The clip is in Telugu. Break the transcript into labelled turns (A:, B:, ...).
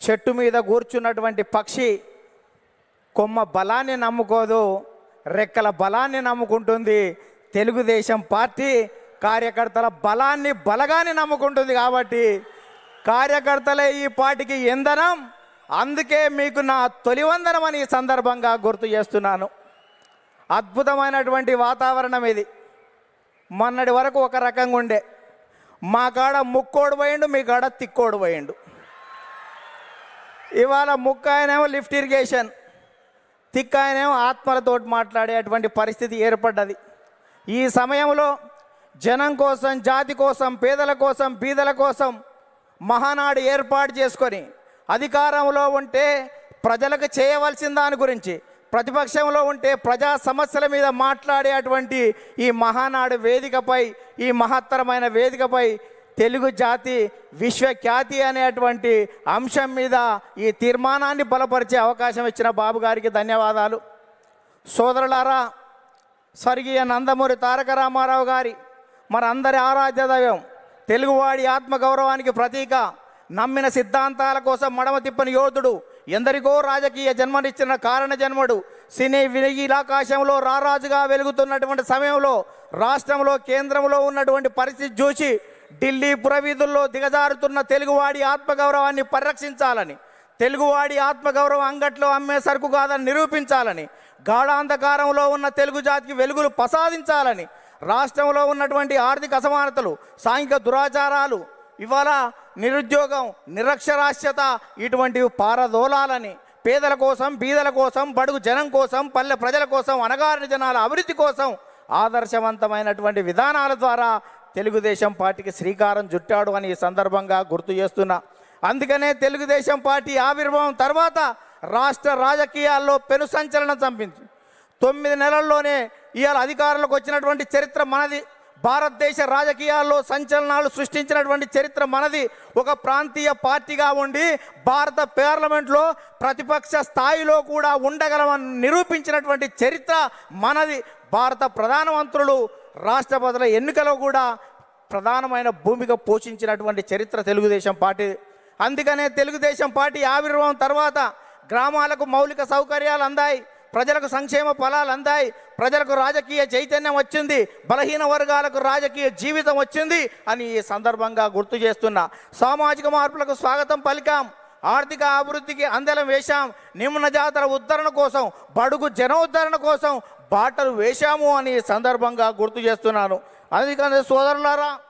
A: చెట్టు మీద కూర్చున్నటువంటి పక్షి కొమ్మ బలాన్ని నమ్ముకోదు రెక్కల బలాన్ని నమ్ముకుంటుంది తెలుగుదేశం పార్టీ కార్యకర్తల బలాన్ని బలగాన్ని నమ్ముకుంటుంది కాబట్టి కార్యకర్తలే ఈ పార్టీకి ఇంధనం. అందుకే మీకు నా తొలి వందనం అని ఈ సందర్భంగా గుర్తు చేస్తున్నాను. అద్భుతమైనటువంటి వాతావరణం ఇది. మొన్నటి వరకు ఒక రకంగా ఉండే. మా కాడ ముక్కోడు పోయిండు మీ కాడ తిక్కోడు పోయిండు. ఇవాళ ముక్క ఆయనేమో లిఫ్ట్ ఇరిగేషన్ తిక్క ఆయనేమో ఆత్మలతోటి మాట్లాడేటువంటి పరిస్థితి ఏర్పడ్డది. ఈ సమయంలో జనం కోసం జాతి కోసం పేదల కోసం బీదల కోసం మహానాడు ఏర్పాటు చేసుకొని అధికారంలో ఉంటే ప్రజలకు చేయవలసిన దాని గురించి ప్రతిపక్షంలో ఉంటే ప్రజా సమస్యల మీద మాట్లాడేటువంటి ఈ మహానాడు వేదికపై ఈ మహత్తరమైన వేదికపై తెలుగు జాతి విశ్వఖ్యాతి అనేటువంటి అంశం మీద ఈ తీర్మానాన్ని బలపరిచే అవకాశం ఇచ్చిన బాబు గారికి ధన్యవాదాలు. సోదరులారా స్వర్గీయ నందమూరి తారక రామారావు గారి మనందరి ఆరాధ్య దైవం తెలుగువాడి ఆత్మగౌరవానికి ప్రతీక నమ్మిన సిద్ధాంతాల కోసం మడమ తిప్పని యోధుడు ఎందరికో రాజకీయ జన్మనిచ్చిన కారణ జన్మడు సినీ వినగిలాకాశంలో రారాజుగా వెలుగుతున్నటువంటి సమయంలో రాష్ట్రంలో కేంద్రంలో ఉన్నటువంటి పరిస్థితి చూసి ఢిల్లీ పురవీధుల్లో దిగజారుతున్న తెలుగువాడి ఆత్మగౌరవాన్ని పరిరక్షించాలని తెలుగువాడి ఆత్మగౌరవం అంగట్లో అమ్మే సరుకు కాదని నిరూపించాలని గాఢాంధకారంలో ఉన్న తెలుగు జాతికి వెలుగులు ప్రసాదించాలని రాష్ట్రంలో ఉన్నటువంటి ఆర్థిక అసమానతలు సాంఘిక దురాచారాలు ఇవాళ నిరుద్యోగం నిరక్షరాస్యత ఇటువంటివి పారదోలాలని పేదల కోసం బీదల కోసం బడుగు జనం కోసం పల్లె ప్రజల కోసం అనగారిన జనాల అభివృద్ధి కోసం ఆదర్శవంతమైనటువంటి విధానాల ద్వారా తెలుగుదేశం పార్టీకి శ్రీకారం చుట్టాడు అని ఈ సందర్భంగా గుర్తు చేస్తున్నా. అందుకనే తెలుగుదేశం పార్టీ ఆవిర్భావం తర్వాత రాష్ట్ర రాజకీయాల్లో పెను సంచలనం చంపింది తొమ్మిది నెలల్లోనే ఇవాళ అధికారంలోకి వచ్చినటువంటి చరిత్ర మనది. భారతదేశ రాజకీయాల్లో సంచలనాలు సృష్టించినటువంటి చరిత్ర మనది. ఒక ప్రాంతీయ పార్టీగా ఉండి భారత పార్లమెంట్లో ప్రతిపక్ష స్థాయిలో కూడా ఉండగలమని నిరూపించినటువంటి చరిత్ర మనది. భారత ప్రధానమంత్రులు రాష్ట్రపతుల ఎన్నికలో కూడా ప్రధానమైన భూమిక పోషించినటువంటి చరిత్ర తెలుగుదేశం పార్టీ. అందుకనే తెలుగుదేశం పార్టీ ఆవిర్భావం తర్వాత గ్రామాలకు మౌలిక సౌకర్యాలు అందాయి ప్రజలకు సంక్షేమ ఫలాలు అందాయి ప్రజలకు రాజకీయ చైతన్యం వచ్చింది బలహీన వర్గాలకు రాజకీయ జీవితం వచ్చింది అని ఈ సందర్భంగా గుర్తు చేస్తున్నా. సామాజిక మార్పులకు స్వాగతం పలికాం. ఆర్థిక అభివృద్ధికి అందలం వేశాం. నిమ్న జాతర ఉద్ధరణ కోసం బడుగు జనోద్ధరణ కోసం బాటలు వేశాము అని సందర్భంగా గుర్తు చేస్తున్నాను. అందుకని సోదరులారా